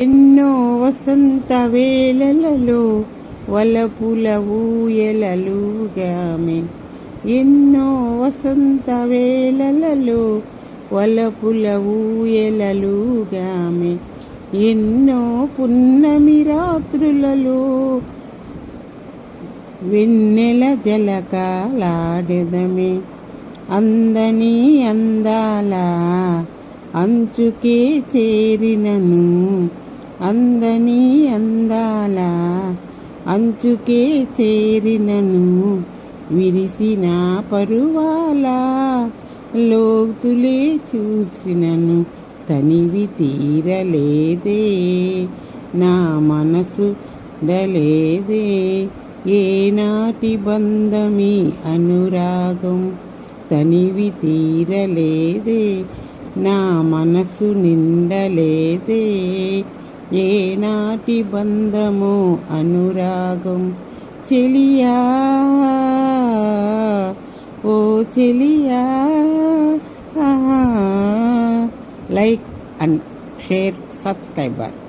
ఎన్నో వసంత వేళలలో వలపుల ఊయలలుగామె. ఎన్నో వసంత వేళలలో వలపుల ఊయలలుగామె. ఎన్నో పున్నమి రాత్రులలో వెన్నెల జలకాలాడెదమే. అందని అందాల అంచుకే చేరినను అందని అందాల అంచుకే చేరినను విరిసిన పరువాల లోతులే చూసినను తనివి తీరలేదే నా మనసు డలేదే ఏనాటి బంధమి అనురాగం తనివి తీరలేదే నా మనసు నిండలేదే. ఏనాటి బంధము అనురాగం చెలియా. ఓ చెలియా. Like and share subscriber.